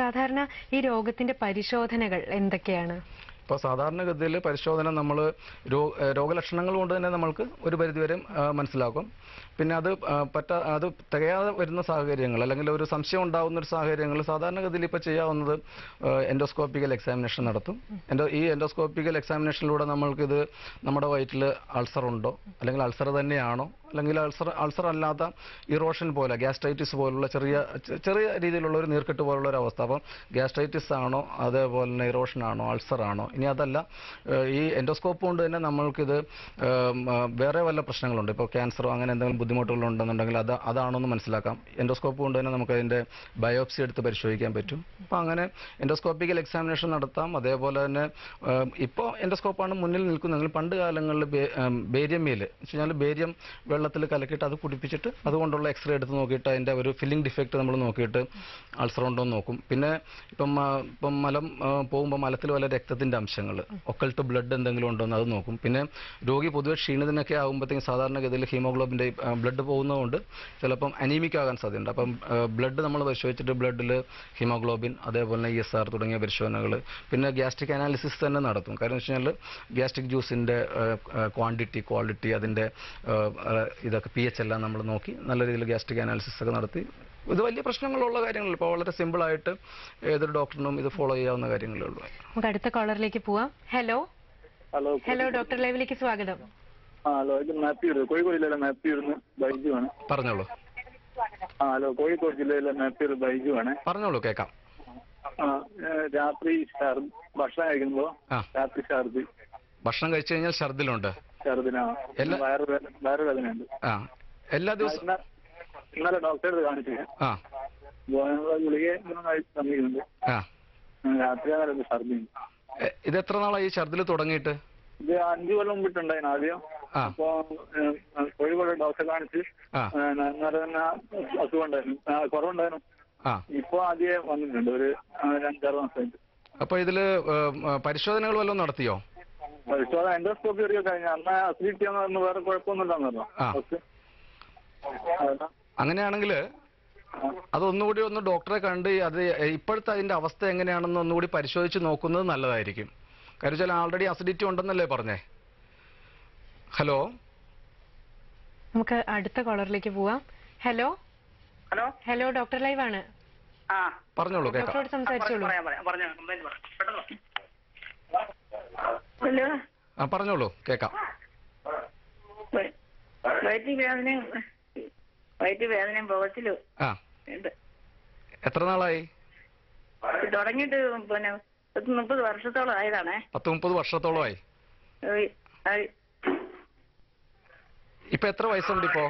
സാധാരണ ഈ രോഗത്തിന്റെ പരിശോധനകൾ എന്തൊക്കെയാണ്? ഇപ്പോൾ സാധാരണഗതിയിൽ പരിശോധന നമ്മൾ രോഗലക്ഷണങ്ങൾ കൊണ്ട് തന്നെ നമ്മൾക്ക് ഒരു പരിധിവരെ മനസ്സിലാക്കും. പിന്നെ അത് പറ്റ പറ്റാ അത് തികയാതെ വരുന്ന സാഹചര്യങ്ങൾ അല്ലെങ്കിൽ ഒരു സംശയം ഉണ്ടാകുന്ന ഒരു സാഹചര്യങ്ങൾ സാധാരണഗതിയിൽ ഇപ്പോൾ ചെയ്യാവുന്നത് എൻഡോസ്കോപ്പിക്കൽ എക്സാമിനേഷൻ നടത്തും. എൻഡോ ഈ എൻഡോസ്കോപ്പിക്കൽ എക്സാമിനേഷനിലൂടെ നമ്മൾക്കിത് നമ്മുടെ വയറ്റിൽ അൾസർ ഉണ്ടോ അല്ലെങ്കിൽ അൾസർ തന്നെയാണോ അല്ലെങ്കിൽ അൾസർ അൾസർ അല്ലാത്ത ഇറോഷൻ പോലെ ഗ്യാസ്ട്രൈറ്റിസ് പോലുള്ള ചെറിയ ചെറിയ രീതിയിലുള്ള ഒരു നീർക്കെട്ട് പോലുള്ള ഒരു അവസ്ഥ. അപ്പം ഗ്യാസ്ട്രൈറ്റിസ് ആണോ അതേപോലെ തന്നെ ഇറോഷൻ ആണോ അൾസർ ആണോ ഇനി അതല്ല ഈ എൻഡോസ്കോപ്പ് കൊണ്ട് തന്നെ നമ്മൾക്കിത് വേറെ വല്ല പ്രശ്നങ്ങളുണ്ട്. ഇപ്പോൾ ക്യാൻസറോ അങ്ങനെ എന്തെങ്കിലും ബുദ്ധിമുട്ടുകളുണ്ടെന്നുണ്ടെങ്കിൽ അത് അതാണോ എന്ന് മനസ്സിലാക്കാം. എൻഡോസ്കോപ്പ് കൊണ്ട് തന്നെ നമുക്ക് അതിന്റെ ബയോപ്സി എടുത്ത് പരിശോധിക്കാൻ പറ്റും. അപ്പം അങ്ങനെ എൻഡോസ്കോപ്പിക്കൽ എക്സാമിനേഷൻ നടത്താം. അതേപോലെ തന്നെ ഇപ്പോൾ എൻഡോസ്കോപ്പാണ് മുന്നിൽ നിൽക്കുന്നതെങ്കിൽ പണ്ട് കാലങ്ങളിൽ ബേരിയം വെച്ച് കഴിഞ്ഞാൽ ബേരിയം വെള്ളത്തിൽ കലക്കിയിട്ട് അത് കുടിപ്പിച്ചിട്ട് അതുകൊണ്ടുള്ള എക്സ്റേ എടുത്ത് നോക്കിയിട്ട് അതിന്റെ ഒരു ഫില്ലിംഗ് ഡിഫക്റ്റ് നമ്മൾ നോക്കിയിട്ട് അൾസർ ഉണ്ടോ എന്ന് നോക്കും. പിന്നെ ഇപ്പം ഇപ്പം മലം പോകുമ്പോൾ മലത്തിൽ വല്ല രക്തത്തിന്റെ അംശങ്ങൾ ഒക്കൾട്ട് ബ്ലഡ് എന്തെങ്കിലും ഉണ്ടോ എന്ന് അത് നോക്കും. പിന്നെ രോഗി പൊതുവെ ക്ഷീണിതനൊക്കെ ആകുമ്പോഴത്തേക്കും സാധാരണഗതിയിൽ ഹീമോഗ്ലോബിന്റെ ബ്ലഡ് പോകുന്നതുകൊണ്ട് ചിലപ്പം അനീമിക് ആകാൻ സാധ്യതയുണ്ട്. അപ്പം ബ്ലഡ് നമ്മൾ പരിശോധിച്ചിട്ട് ബ്ലഡിൽ ഹീമോഗ്ലോബിൻ അതേപോലെ ഇ എസ് ആർ തുടങ്ങിയ പരിശോധനകൾ പിന്നെ ഗ്യാസ്ട്രിക് അനാലിസിസ് തന്നെ നടത്തും. കാരണം വെച്ച് കഴിഞ്ഞാൽ ഗ്യാസ്ട്രിക് ജ്യൂസിന്റെ ക്വാണ്ടിറ്റി ക്വാളിറ്റി അതിന്റെ ഇതൊക്കെ പി എച്ച് എല്ലാം നമ്മൾ നോക്കി നല്ല രീതിയിൽ ഗ്യാസ്ട്രിക് അനാലിസിസ് ഒക്കെ നടത്തി. ഇത് വലിയ പ്രശ്നങ്ങളുള്ള കാര്യങ്ങളല്ല. ഇപ്പോൾ വളരെ സിമ്പിളായിട്ട് ഏതൊരു ഡോക്ടറിനും ഇത് ഫോളോ ചെയ്യാവുന്ന കാര്യങ്ങളേ ഉള്ളൂ. നമുക്ക് അടുത്ത കോളറിലേക്ക് പോവാം. ഹലോ ഹലോ ഹലോ ഡോക്ടർ ലൈവിലേക്ക് സ്വാഗതം. ഹലോ ഇത് മാത്യൂർ കോഴിക്കോട് ജില്ലയിലെ ബൈജു ആണ് പറഞ്ഞോളൂ. ആ ഹലോ കോഴിക്കോട് ജില്ലയിലെ മാപ്പിയൂർ ബൈജു ആണ് പറഞ്ഞോളൂ കേൾക്കാം. രാത്രി ഭക്ഷണം കഴിക്കുമ്പോ ആ. രാത്രി ഛർദി ഭക്ഷണം കഴിച്ചു കഴിഞ്ഞാൽ ഛർദിലുണ്ട് ഛർദിന എല്ലാ- വയറ് വയറുവേദന ഉണ്ട് ആ എല്ലാ ദിവസവും ഇന്നലെ ഡോക്ടറെ കാണിച്ചു ആ. ഗോതമ്പ് ഗുളിക ഇങ്ങനെ കഴിച്ച് തന്നിട്ടുണ്ട് ആ. രാത്രി ഛർദി ഇത് എത്ര നാളായി ഈ ഛർദിൽ തുടങ്ങിയിട്ട്? ഇത് അഞ്ചു കൊല്ലം മുമ്പിട്ടുണ്ടായിരുന്നു ആദ്യം. അപ്പൊ കോഴിക്കോട് ഡോക്ടറെ കാണിച്ച് ഇന്നലെ തന്നെ അസുഖം ഉണ്ടായിരുന്നു കുറവുണ്ടായിരുന്നു. ഇപ്പൊ ആദ്യം വന്നിട്ടുണ്ട്. ഒരു അഞ്ചാറ് മാസമായിട്ട് അപ്പൊ ഇതിൽ പരിശോധനകൾ വല്ലതും നടത്തിയോ? പരിശോധന എൻഡോസ്കോപ്പി കഴിഞ്ഞ അന്ന് അസിഡിറ്റി എന്ന് പറഞ്ഞു വേറെ കുഴപ്പമൊന്നുമില്ലെന്ന് പറഞ്ഞു. അങ്ങനെയാണെങ്കിൽ അതൊന്നുകൂടി ഒന്ന് ഡോക്ടറെ കണ്ട് അത് ഇപ്പോഴത്തെ അതിന്റെ അവസ്ഥ എങ്ങനെയാണെന്ന് ഒന്നുകൂടി പരിശോധിച്ച് നോക്കുന്നത് നല്ലതായിരിക്കും. കാര്യം വെച്ചാൽ ആൾറെഡി അസിഡിറ്റി ഉണ്ടെന്നല്ലേ പറഞ്ഞേ? ഹലോ നമുക്ക് അടുത്ത കോളറിലേക്ക് പോവാം. Hello hello hello doctor live ആണ്. ആ. പറഞ്ഞോളൂ ഡോക്ടറോട് സംസാരിച്ചോളൂ. ഹലോ. ആ പറഞ്ഞോളൂ കേക്കാം. വയറ്റി വേദനയും വയറ്റി വേദനയും പോകത്തില്ലോ ആ എത്ര നാളായി? തുടങ്ങിട്ട് തുടങ്ങിയിട്ട് പിന്നെ പത്ത് മുപ്പത് വർഷത്തോളം ആയതാണേ. പത്ത് മുപ്പത് വർഷത്തോളമായി. ഇപ്പൊ എത്ര വയസ്സുണ്ട് ഇപ്പോ?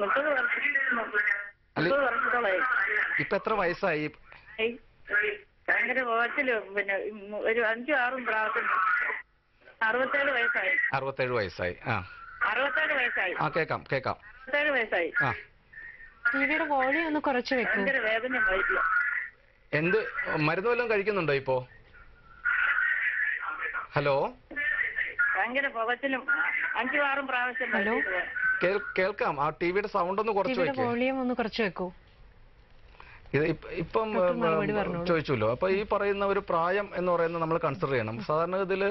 മുപ്പത് വർഷം മുപ്പത് വർഷത്തോളമായി. ഇപ്പൊ എത്ര വയസ്സായി? ഭയങ്കര പുകച്ചിലും പിന്നെ ഒരു അഞ്ചും ആറും പ്രാവശ്യം അറുപത്തേഴ് വയസ്സായി. അറുപത്തേഴ് വയസ്സായി. ആ. അറുപത്തേഴ് വയസ്സായി. ആ കേക്കാം കേക്കാം അറുപത്തേഴ് വയസ്സായി. ആ. ടിവിയുടെ വോളിയം ഒന്ന് കുറച്ച് വെക്കും. ഭയങ്കര വേദന എന്ത് മരുന്ന് വല്ലതും കഴിക്കുന്നുണ്ടോ ഇപ്പോ? ഹലോ? ഭയങ്കര പുകച്ചിലും അഞ്ചും ആറും പ്രാവശ്യം ഹലോ? കേൾക്കാം. ആ ടിവിയുടെ സൗണ്ട് ഒന്ന് കുറച്ച് ടിവിയുടെ വെക്കേ. വോളിയം ഒന്ന് കുറച്ച് വെക്കൂ. ഇത് ഇപ്പം. ചോദിച്ചല്ലോ അപ്പൊ ഈ പറയുന്ന ഒരു പ്രായം എന്ന് പറയുന്നത് നമ്മൾ കൺസിഡർ ചെയ്യണം. സാധാരണ ഇതിൽ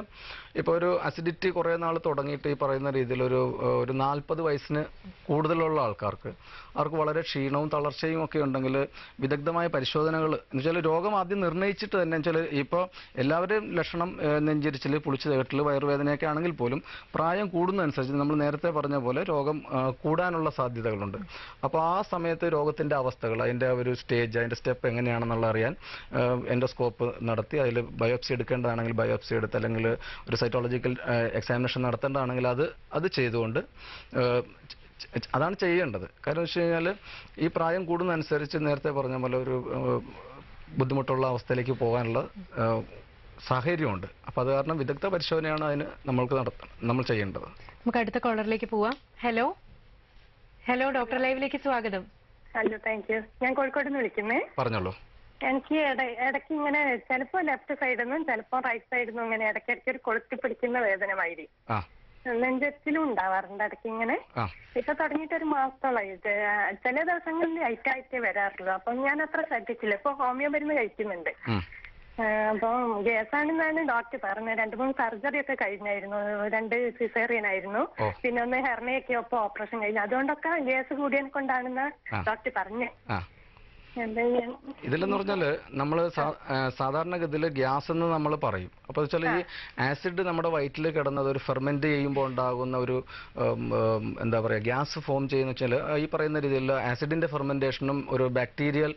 ഇപ്പൊ ഒരു അസിഡിറ്റി കുറെ നാൾ തുടങ്ങിയിട്ട് ഈ പറയുന്ന രീതിയിൽ ഒരു ഒരു നാൽപ്പത് വയസ്സിന് കൂടുതലുള്ള ആൾക്കാർക്ക് അവർക്ക് വളരെ ക്ഷീണവും തളർച്ചയും ഒക്കെ ഉണ്ടെങ്കിൽ വിദഗ്ധമായ പരിശോധനകൾ എന്ന് വെച്ചാൽ രോഗം ആദ്യം നിർണയിച്ചിട്ട് തന്നെ വെച്ചാൽ ഇപ്പോൾ എല്ലാവരുടെയും ലക്ഷണം നെഞ്ചിരിച്ചിൽ പുളിച്ചു തേട്ടൽ വയറുവേദനയൊക്കെ ആണെങ്കിൽ പോലും പ്രായം കൂടുന്നതനുസരിച്ച് നമ്മൾ നേരത്തെ പറഞ്ഞ പോലെ രോഗം കൂടാനുള്ള സാധ്യതകളുണ്ട്. അപ്പോൾ ആ സമയത്ത് രോഗത്തിന്റെ അവസ്ഥകൾ അതിന്റെ ഒരു സ്റ്റേജ് അതിന്റെ സ്റ്റെപ്പ് എങ്ങനെയാണെന്നുള്ള അറിയാൻ എൻഡോസ്കോപ്പ് നടത്തി. അതിൽ ബയോപ്സി എടുക്കേണ്ടതാണെങ്കിൽ ബയോപ്സി എടുത്ത് അല്ലെങ്കിൽ ഒരു സൈറ്റോളജിക്കൽ എക്സാമിനേഷൻ നടത്തേണ്ടതാണെങ്കിൽ അത് അത് ചെയ്തുകൊണ്ട് അതാണ് ചെയ്യേണ്ടത്. കാരണം വെച്ച് കഴിഞ്ഞാൽ ഈ പ്രായം കൂടുന്നതനുസരിച്ച് നേരത്തെ പറഞ്ഞ പോലെ ഒരു ബുദ്ധിമുട്ടുള്ള അവസ്ഥയിലേക്ക് പോകാനുള്ള സാഹചര്യമുണ്ട്. അപ്പോൾ അത് കാരണം വിദഗ്ധ പരിശോധനയാണ് അതിന് നമ്മൾക്ക് നടത്തണം നമ്മൾ ചെയ്യേണ്ടത്. നമുക്ക് അടുത്ത കോളറിലേക്ക് പോവാം. ഹലോ ഹലോ ഡോക്ടർ ലൈവിലേക്ക് സ്വാഗതം. ഹലോ താങ്ക് യു ഞാൻ കോഴിക്കോട് നിന്ന് വിളിക്കുന്നേ. പറഞ്ഞോളൂ. എനിക്ക് ഇട- ഇടയ്ക്ക് ഇങ്ങനെ ചിലപ്പോ ലെഫ്റ്റ് സൈഡിൽ നിന്നും ചിലപ്പോ റൈറ്റ് സൈഡിൽ നിന്നും ഇങ്ങനെ ഇടയ്ക്കിടയ്ക്ക് ഒരു കൊളുത്തി പിടിക്കുന്ന വേദന മാതിരി. നെഞ്ചത്തിലും ഉണ്ടാവാറുണ്ട് ഇടയ്ക്ക് ഇങ്ങനെ. ഇപ്പൊ തുടങ്ങിയിട്ട് ഒരു മാസത്തോളായി ചില ദിവസങ്ങളിൽ ലൈറ്റ് ആയിട്ടേ വരാറുള്ളൂ. അപ്പൊ ഞാൻ അത്ര ശ്രദ്ധിച്ചില്ല. ഇപ്പൊ ഹോമിയോ മരുന്ന് കഴിക്കുന്നുണ്ട്. അപ്പം ഗ്യാസാണെന്നാണ് ഡോക്ടർ പറഞ്ഞത്. രണ്ട് മൂന്ന് സർജറി ഒക്കെ കഴിഞ്ഞായിരുന്നു. രണ്ട് സിസേറിയൻ ആയിരുന്നു. പിന്നെ ഒന്ന് ഹെർണയൊക്കെ ഒപ്പം ഓപ്പറേഷൻ കഴിഞ്ഞു. അതുകൊണ്ടൊക്കെ ഗ്യാസ് കൂടിയത് കൊണ്ടാണെന്ന് ഡോക്ടർ പറഞ്ഞു ഇതിലെന്ന് പറഞ്ഞാൽ നമ്മൾ സാധാരണഗതിയിൽ ഗ്യാസ് എന്ന് നമ്മൾ പറയും. അപ്പോൾ വെച്ചാൽ ഈ ആസിഡ് നമ്മുടെ വയറ്റിൽ കിടന്നത് ഒരു ഫെർമെന്റ് ചെയ്യുമ്പോൾ ഉണ്ടാകുന്ന ഒരു എന്താ പറയുക ഗ്യാസ് ഫോം ചെയ്യുന്ന വെച്ചാൽ ഈ പറയുന്ന രീതിയിൽ ആസിഡിന്റെ ഫെർമെന്റേഷനും ഒരു ബാക്ടീരിയൽ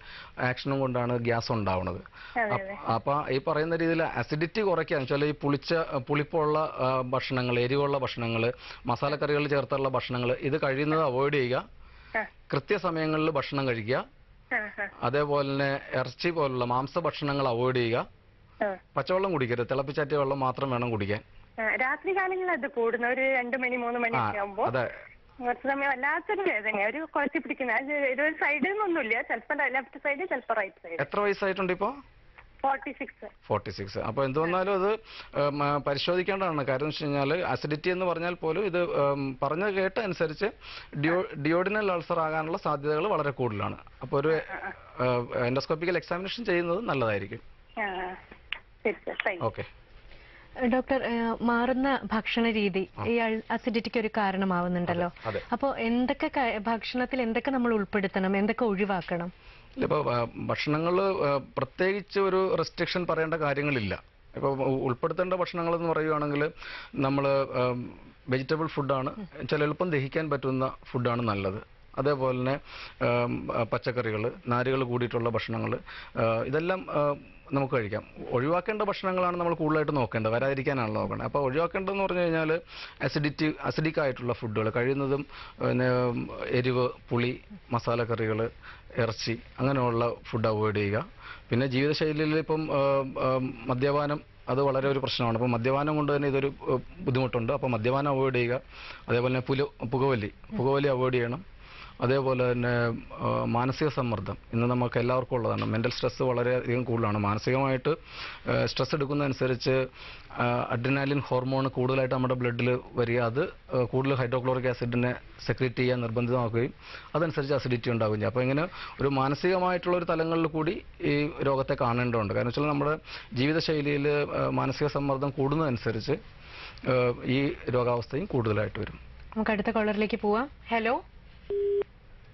ആക്ഷനും കൊണ്ടാണ് ഗ്യാസ് ഉണ്ടാവുന്നത് അപ്പോൾ ഈ പറയുന്ന രീതിയിൽ അസിഡിറ്റി കുറയ്ക്കാൻ വെച്ചാൽ ഈ പുളിച്ച പുളിപ്പുള്ള ഭക്ഷണങ്ങൾ എരിവുള്ള ഭക്ഷണങ്ങൾ മസാലക്കറികൾ ചേർത്തുള്ള ഭക്ഷണങ്ങൾ ഇത് കഴിയുന്നത് അവോയ്ഡ് ചെയ്യുക. കൃത്യസമയങ്ങളിൽ ഭക്ഷണം കഴിക്കുക. അതേപോലെ തന്നെ ഇറച്ചി പോലുള്ള മാംസ ഭക്ഷണങ്ങൾ അവോയ്ഡ് ചെയ്യുക. പച്ചവെള്ളം കുടിക്കരുത്. തിളപ്പിച്ചാറ്റിയ വെള്ളം മാത്രം വേണം കുടിക്കാൻ. രാത്രി കാലങ്ങളിൽ അത് കൂടുന്ന ഒരു രണ്ടു മണി മൂന്ന് മണി മണിയൊക്കെ ആകുമ്പോ അതെ. കുറച്ച് സമയം വല്ലാത്തൊരു വേദന ഒരു കുറച്ച് പിടിക്കുന്ന ഒരു സൈഡിൽ നിന്നൊന്നുമില്ല. ചിലപ്പോ ലെഫ്റ്റ് സൈഡ് ചിലപ്പോ റൈറ്റ് സൈഡ് എത്ര വയസ്സായിട്ടുണ്ട് ഇപ്പോൾ ഫോർട്ടി സിക്സ്. അപ്പോൾ എന്ത് വന്നാലും അത് പരിശോധിക്കേണ്ടതാണ്. കാര്യം എന്ന് വെച്ച് കഴിഞ്ഞാൽ അസിഡിറ്റി എന്ന് പറഞ്ഞാൽ പോലും ഇത് പറഞ്ഞ കേട്ട അനുസരിച്ച് ഡിയോ ഡിയോഡിനൽ അൾസർ ആകാനുള്ള സാധ്യതകൾ വളരെ കൂടുതലാണ്. അപ്പോൾ ഒരു എൻഡോസ്കോപ്പിക്കൽ എക്സാമിനേഷൻ ചെയ്യുന്നത് നല്ലതായിരിക്കും. ഓക്കെ. ഡോക്ടർ മാറുന്ന ഭക്ഷണ രീതി ഈ അസിഡിറ്റിക്ക് ഒരു കാരണമാവുന്നുണ്ടല്ലോ. അപ്പോ അപ്പോൾ എന്തൊക്കെ ഭക്ഷണത്തിൽ എന്തൊക്കെ നമ്മൾ ഉൾപ്പെടുത്തണം? എന്തൊക്കെ ഒഴിവാക്കണം? ഇപ്പോൾ ഭക്ഷണങ്ങൾ പ്രത്യേകിച്ച് ഒരു റെസ്ട്രിക്ഷൻ പറയേണ്ട കാര്യങ്ങളില്ല. ഇപ്പോൾ ഉൾപ്പെടുത്തേണ്ട ഭക്ഷണങ്ങൾ എന്ന് പറയുകയാണെങ്കിൽ നമ്മൾ വെജിറ്റബിൾ ഫുഡാണ് ചില എളുപ്പം ദഹിക്കാൻ പറ്റുന്ന ഫുഡാണ് നല്ലത്. അതേപോലെ തന്നെ പച്ചക്കറികൾ നാരുകൾ കൂടിയിട്ടുള്ള ഭക്ഷണങ്ങൾ ഇതെല്ലാം നമുക്ക് കഴിക്കാം. ഒഴിവാക്കേണ്ട ഭക്ഷണങ്ങളാണ് നമ്മൾ കൂടുതലായിട്ട് നോക്കേണ്ടത് വരാതിരിക്കാനാണല്ലോ നോക്കേണ്ടത് അപ്പോൾ ഒഴിവാക്കേണ്ടതെന്ന് പറഞ്ഞു കഴിഞ്ഞാൽ അസിഡിറ്റി അസിഡിക് ആയിട്ടുള്ള ഫുഡുകൾ കഴിയുന്നതും പിന്നെ എരിവ് പുളി മസാലക്കറികൾ ഇറച്ചി അങ്ങനെയുള്ള ഫുഡ് അവോയ്ഡ് ചെയ്യുക. പിന്നെ ജീവിതശൈലിയിൽ ഇപ്പം മദ്യപാനം അത് വളരെ ഒരു പ്രശ്നമാണ്. അപ്പോൾ മദ്യപാനം കൊണ്ട് തന്നെ ഇതൊരു ബുദ്ധിമുട്ടുണ്ട്. അപ്പോൾ മദ്യപാനം അവോയ്ഡ് ചെയ്യുക. അതേപോലെ തന്നെ പുല പുകവലി പുകവലി അവോയ്ഡ് ചെയ്യണം. അതേപോലെ തന്നെ മാനസിക സമ്മർദ്ദം ഇന്ന് നമുക്ക് എല്ലാവർക്കും ഉള്ളതാണ്. മെന്റൽ സ്ട്രെസ്സ് വളരെയധികം കൂടുതലാണ്. മാനസികമായിട്ട് സ്ട്രെസ് എടുക്കുന്നതനുസരിച്ച് അഡ്രിനാലിൻ ഹോർമോൺ കൂടുതലായിട്ട് നമ്മുടെ ബ്ലഡിൽ വരിക അത് കൂടുതൽ ഹൈഡ്രോക്ലോറിക് ആസിഡിനെ സെക്രീറ്റ് ചെയ്യാൻ നിർബന്ധിതമാക്കുകയും അതനുസരിച്ച് അസിഡിറ്റി ചെയ്യും. അപ്പോൾ ഇങ്ങനെ ഒരു മാനസികമായിട്ടുള്ള ഒരു തലങ്ങളിൽ കൂടി ഈ രോഗത്തെ കാണേണ്ടതുണ്ട്. കാരണം വെച്ചാൽ നമ്മുടെ ജീവിതശൈലിയിൽ മാനസിക സമ്മർദ്ദം കൂടുന്നതനുസരിച്ച് ഈ രോഗാവസ്ഥയും കൂടുതലായിട്ട് വരും. നമുക്ക് അടുത്ത കോളറിലേക്ക് പോവാം. Hello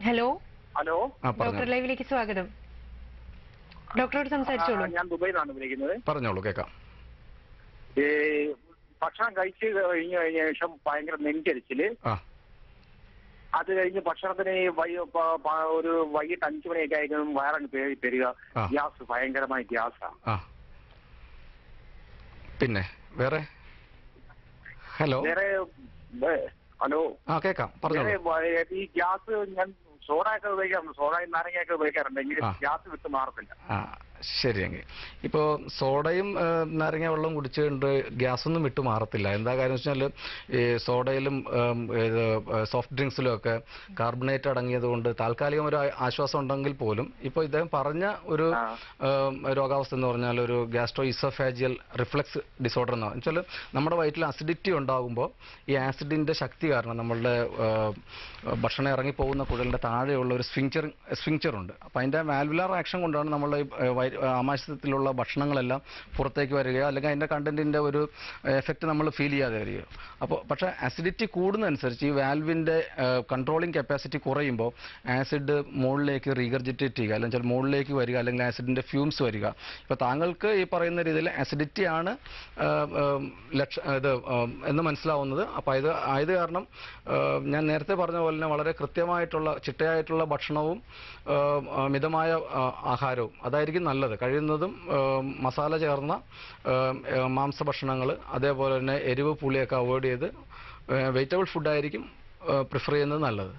hello? ഹലോ? ഡോക്ടർ ലൈവിലേക്ക് സ്വാഗതം. ഡോക്ടറോട് സംസാരിച്ചോളൂ. ഞാൻ ദുബൈയിലാണ് വിളിക്കുന്നത്. പറഞ്ഞോളൂ കേൾക്കാം. ഈ ഭക്ഷണം കഴിച്ച് കഴിഞ്ഞു കഴിഞ്ഞ ശേഷം ഭയങ്കര നെഞ്ചരിച്ചിൽ. ആ. അത് കഴിഞ്ഞ് ഭക്ഷണത്തിന് ഒരു വൈകിട്ട് അഞ്ചു മണിയൊക്കെ ആയിരിക്കും വയറങ്ങ് തരിക പെരുക. ഗ്യാസ് ഭയങ്കരമായ ഗ്യാസാ. ആ. പിന്നെ വേറെ? ഹലോ? വേറെ ഹലോ? ആ പറഞ്ഞോളൂ. ഈ ഗ്യാസ് ഞാൻ സോഡ ഒക്കെ ഉപയോഗിക്കാറുണ്ട്. സോഡയും നാരങ്ങയൊക്കെ ഉപയോഗിക്കാറുണ്ട്. എങ്കിലും. ഗ്യാസ് വിട്ട് മാറത്തില്ല. ശരിയെങ്കിൽ ഇപ്പോൾ സോഡയും നാരങ്ങ വെള്ളവും കുടിച്ചുകൊണ്ട് ഗ്യാസൊന്നും വിട്ടു മാറത്തില്ല. എന്താ കാര്യം വെച്ചാൽ ഈ സോഡയിലും ഇത് സോഫ്റ്റ് ഡ്രിങ്ക്സിലും ഒക്കെ കാർബണേറ്റ് അടങ്ങിയത് കൊണ്ട് താൽക്കാലികം ഒരു ആശ്വാസം ഉണ്ടെങ്കിൽ പോലും ഇപ്പോൾ ഇദ്ദേഹം പറഞ്ഞ ഒരു രോഗാവസ്ഥ എന്ന് പറഞ്ഞാൽ ഒരു ഗ്യാസ്ട്രോ ഇസോഫാജിയൽ റിഫ്ലക്സ് ഡിസോർഡർ എന്ന് വെച്ചാൽ നമ്മുടെ വയറ്റിൽ അസിഡിറ്റി ഉണ്ടാകുമ്പോൾ ഈ ആസിഡിന്റെ ശക്തി കാരണം നമ്മളുടെ ഭക്ഷണം ഇറങ്ങി പോകുന്ന കുഴലിന്റെ താഴെയുള്ള ഒരു സ്വിങ്ചർ സ്വിങ്ചർ ഉണ്ട്. അപ്പോൾ അതിന്റെ വാൽവുലാർ ആക്ഷൻ കൊണ്ടാണ് നമ്മളുടെ ആമാശയത്തിലുള്ള ഭക്ഷണങ്ങളെല്ലാം പുറത്തേക്ക് വരികയോ അല്ലെങ്കിൽ അതിന്റെ കണ്ടന്റിന്റെ ഒരു എഫക്റ്റ് നമ്മൾ ഫീൽ ചെയ്യാതെ വരികയോ. അപ്പോൾ പക്ഷേ ആസിഡിറ്റി കൂടുന്നതനുസരിച്ച് ഈ വാൽവിന്റെ കൺട്രോളിങ് കപ്പാസിറ്റി കുറയുമ്പോൾ ആസിഡ് മുകളിലേക്ക് റീഗർജിറ്റേറ്റ് ചെയ്യുക. അല്ലെങ്കിൽ മുകളിലേക്ക് വരിക അല്ലെങ്കിൽ ആസിഡിന്റെ ഫ്യൂംസ് വരിക. ഇപ്പോൾ താങ്കൾക്ക് ഈ പറയുന്ന രീതിയിൽ ആസിഡിറ്റി ആണ് ലക്ഷ ഇത് എന്ന് മനസ്സിലാവുന്നത്. അപ്പോൾ ഇത് ആയത് കാരണം ഞാൻ നേരത്തെ പറഞ്ഞ പോലെ തന്നെ വളരെ കൃത്യമായിട്ടുള്ള ചിട്ടയായിട്ടുള്ള ഭക്ഷണവും മിതമായ ആഹാരവും അതായിരിക്കും നല്ലത്. കഴിയുന്നതും മസാല ചേർന്ന മാംസഭക്ഷണങ്ങൾ അതേപോലെ തന്നെ എരിവ് പുളിയൊക്കെ അവോയ്ഡ് ചെയ്ത് വെജിറ്റബിൾ ഫുഡായിരിക്കും പ്രിഫർ ചെയ്യുന്നത് നല്ലത്.